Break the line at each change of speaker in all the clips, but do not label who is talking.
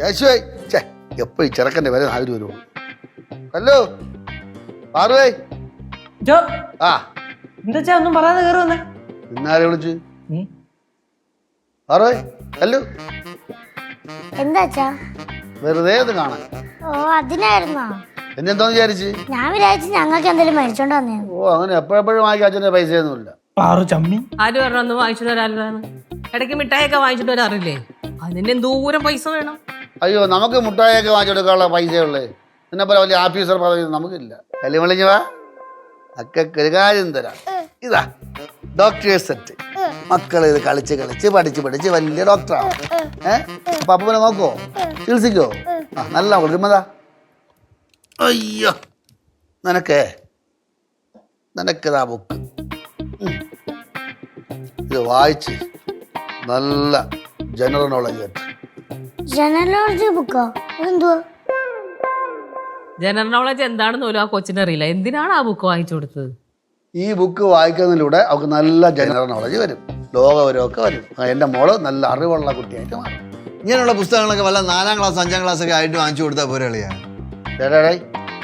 യേശുവേ ചേ ഈ ചെറുക്കന്റെ വരെ ആര് വരുമോ ഹലോ പാറുവേ.
ജോ.
ആ.
എന്താ ഒന്നും പറയാതെ കയറി വന്നേ.
ഇന്നാരെ വിളിച്ച്? പാറുവേ ഹലോ
എന്താച്ചാ?
വെറുതെ അത് കാണാൻ.
ഓ അതിനായിരുന്നോ?
എന്നെ എന്തോന്ന് വിചാരിച്ച്?
ഞാൻ വിചാരിച്ചു ഞങ്ങൾക്ക് എന്തെങ്കിലും മേടിച്ചോണ്ട് വന്നേ.
ഓ അങ്ങനെ എപ്പോഴെപ്പോഴും വാങ്ങിക്കാൻ അച്ഛന്റെ പൈസയൊന്നുമില്ല
പാറു ചമ്മി.
ആര് പറഞ്ഞു ഒന്ന് വാങ്ങിച്ചിട്ട് വരാനാണ് ഇടയ്ക്ക് മിഠായിയൊക്കെ വാങ്ങിച്ചിട്ട് വരാറില്ലേ? അതിന് ദൂരം പൈസ വേണം.
അയ്യോ നമുക്ക് മുട്ടായൊക്കെ വാങ്ങിച്ചെടുക്കാനുള്ള പൈസയുള്ളേ. എന്നെ പോലെ വലിയ ആഫീസർ പദവി നമുക്കില്ല. കല്യാണം വിളിഞ്ഞു വാ. അക്കൊക്കെ കാര്യം തരാം. ഇതാ ഡോക്ടേഴ്സ് സെറ്റ് മക്കൾ ഇത് കളിച്ച് കളിച്ച് പഠിച്ച് പഠിച്ച് വലിയ ഡോക്ടറാണ് ഏഹ് അപ്പൊ അപ്പനെ നോക്കോ? ചികിത്സിക്കോ? ആ നല്ല കൊടുക്കുമ്പതാ അയ്യോ നിനക്കേ നിനക്കിതാ ബുക്ക്. ഇത് വായിച്ച് നല്ല ജനറൽ നോളജ് കിട്ടും
ജനറലോളജി ബുക്കോ? എന്തുവാ?
ജനറൽ നോളജ് എന്താണെന്ന് പോലും ആ കൊച്ചിന് അറിയില്ല. എന്തിനാണ് ആ ബുക്ക് വാങ്ങിച്ചു കൊടുത്തത്?
ഈ ബുക്ക് വായിക്കുന്നതിലൂടെ അവർക്ക് നല്ല ജനറൽ നോളജ് വരും. ലോകവരമൊക്കെ വരും. എന്റെ മോൾ നല്ല അറിവുള്ള കുട്ടിയായിട്ട് മാറും.
ഇങ്ങനെയുള്ള പുസ്തകങ്ങളൊക്കെ വല്ല നാലാം ക്ലാസ് അഞ്ചാം ക്ലാസ് ഒക്കെ ആയിട്ട് വാങ്ങിച്ചു കൊടുത്താൽ പോരെ എന്റെ
ചേട്ടാടേ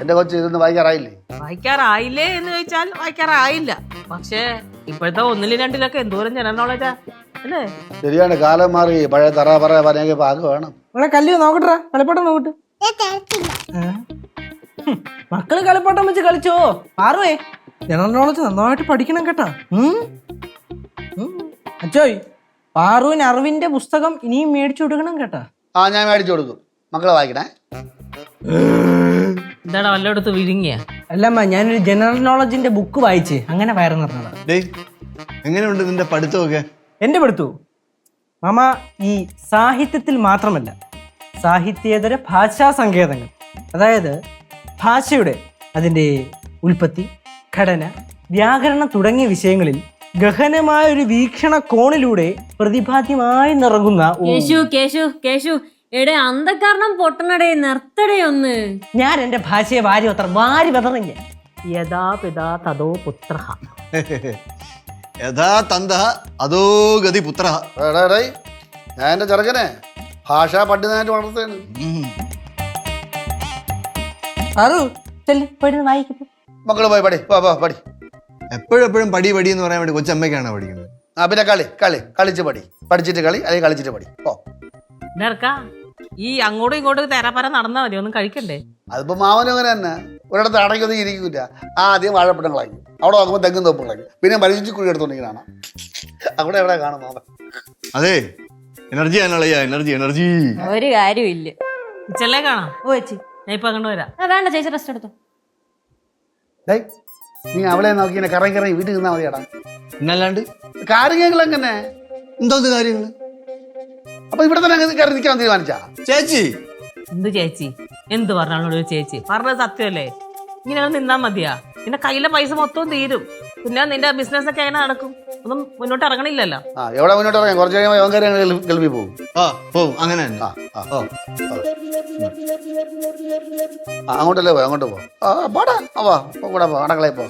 എന്റെ കൊച്ചു ഇതൊന്നും വായിക്കാറായില്ലേ?
വായിക്കാറായില്ലേ എന്ന് ചോദിച്ചാൽ വായിക്കാറായില്ല. പക്ഷേ ഇപ്പോഴത്തെ ഒന്നിലും രണ്ടിലൊക്കെ എന്തോരം ജനറൽ നോളജാ? അല്ലേ?
ശരിയാണ് കാലം മാറി പഴയ തറ പറ പറഞ്ഞെങ്കിൽ പാക്ക് വേണം.
ഇവിടെ കല്ല് നോക്കട്ടെ കളിപ്പാട്ടം നോക്കട്ടെ. മക്കൾ കളിപ്പാട്ടം വെച്ച് കളിച്ചോ? പാറുവേ ജനറൽ നോളജ് നന്നായിട്ട് പഠിക്കണം കേട്ടാ. അച്ചോയ് പാറുവിൻ അറിവിന്റെ പുസ്തകം ഇനിയും മേടിച്ചു കൊടുക്കണം കേട്ടാ.
ആ ഞാൻ മേടിച്ചു കൊടുക്കും. മക്കളെ വായിക്കണേ.
എന്താണ് വല്ലയിടത്ത് വിഴുങ്ങിയ?
അല്ലമ്മ ഞാനൊരു ജനറൽ നോളജിന്റെ ബുക്ക് വായിച്ച് അങ്ങനെ വയറു നിറഞ്ഞതാ
ഡേയ് എങ്ങനെയുണ്ട് നിന്റെ പഠിത്തമൊക്കെ?
എന്റെ പെടുത്തു. മാമ ഈ സാഹിത്യത്തിൽ മാത്രമല്ല സാഹിത്യേതര ഭാഷാ സങ്കേതങ്ങൾ അതായത് ഭാഷയുടെ അതിന്റെ ഉൽപ്പത്തി ഘടന വ്യാകരണം തുടങ്ങിയ വിഷയങ്ങളിൽ ഗഹനമായ ഒരു വീക്ഷണ കോണിലൂടെ പ്രതിഭാദ്യമായി നിറങ്ങുന്ന
കേശു കേശു കേശു എടെ അന്ധക്കാരണം പൊട്ടണടേ നിർത്തടേ ഒന്ന്.
ഞാൻ എന്റെ ഭാഷയെ വാരി വാരി വെതറിഞ്ഞ.
യഥാ പിതാ തതോ പുത്ര
യഥാ തന്ത അതോ ഗതി പുത്ര.
എടാ, എടേ, ഞാൻ എന്റെ ചെറുക്കനെ ഭാഷാ പണ്ഡിതനായിട്ട് വളർത്തുകയാണ്.
വായിക്കട്ടെ
മക്കൾ പോയി പടി പോ പോ പടി.
എപ്പോഴെപ്പോഴും എപ്പോഴും പടി പടി എന്ന് പറയാൻ വേണ്ടി കൊച്ചമ്മയ്ക്കാണ് പഠിക്കുന്നത്?
ആ പിന്നെ കളി കളി കളിച്ച് പടി. പഠിച്ചിട്ട് കളി അല്ലെങ്കിൽ കളിച്ചിട്ട് പടി.
പോ. ഈ അങ്ങോട്ടും ഇങ്ങോട്ടും തേരാപ്പര നടന്നാ മതി ഒന്നും കഴിക്കണ്ടേ?
അതിപ്പോ മാവനും അങ്ങനെ തന്നെ. ഒരിടത്ത് അടയ്ക്കൊന്നും ഇരിക്കില്ല ആദ്യം വാഴപ്പട്ടം കളയും അവിടെ നോക്കുമ്പോൾ തെങ്ങും തോപ്പുകളായി കളയും പിന്നെ മരിച്ചു കുഴി എടുത്തോണ്ടിരിക്കണ അവിടെ എവിടെ കാണും മാമൻ
അതെ. Energy energy energy.
ഒരു കാര്യമില്ല
ചെല്ലേ കാണാം.
ഓ ചേച്ചി.
ഞാൻ ഇപ്പൊ അങ്ങോട്ട് വരാം.
ആ, വേണ്ട ചേച്ചി റെസ്റ്റ് എടുത്തു.
ഡേയ് നീ അവളെ നോക്കി ഇങ്ങനെ കറങ്ങി കറങ്ങി വീട്ടിൽ നിന്നാ മതിയടാ.
എന്നല്ലാണ്ട്
കാര്യങ്ങൾ എങ്ങനെ?
എന്തോന്ന് കാര്യങ്ങൾ?
അപ്പൊ ഇവിടെ തന്നെ അങ്ങ് കയറി നിൽക്കാൻ തീരുമാനിച്ചാ?
ചേച്ചി!
എന്ത് ചേച്ചി? എന്ത് പറഞ്ഞാലും ഒരു ചേച്ചി? പറഞ്ഞത് സത്യമല്ലേ? ഇങ്ങനെ നിന്നാ മതിയാ. നിന്റെ കയ്യിലെ പൈസ മൊത്തവും തീരും. പിന്നെ നിന്റെ ബിസിനസ് ഒക്കെ എങ്ങനെ നടക്കും? ഒന്നും മുന്നോട്ട് ഇറങ്ങണില്ലല്ലോ.
ആ എവിടെ മുന്നോട്ട് ഇറങ്ങാം? കുറച്ച് കഴിയുമ്പോൾ കയറി ഗൾഫിൽ പോകും
ആ പോവും. അങ്ങനെ തന്നെ.
ആ ആ
ഓ.
ആ, അങ്ങോട്ടല്ലേ പോ അങ്ങോട്ട് പോ. ആ പോടാ. ആ, വാ. പോ, കൂടെ പോ. അടക്കളയിൽ പോ.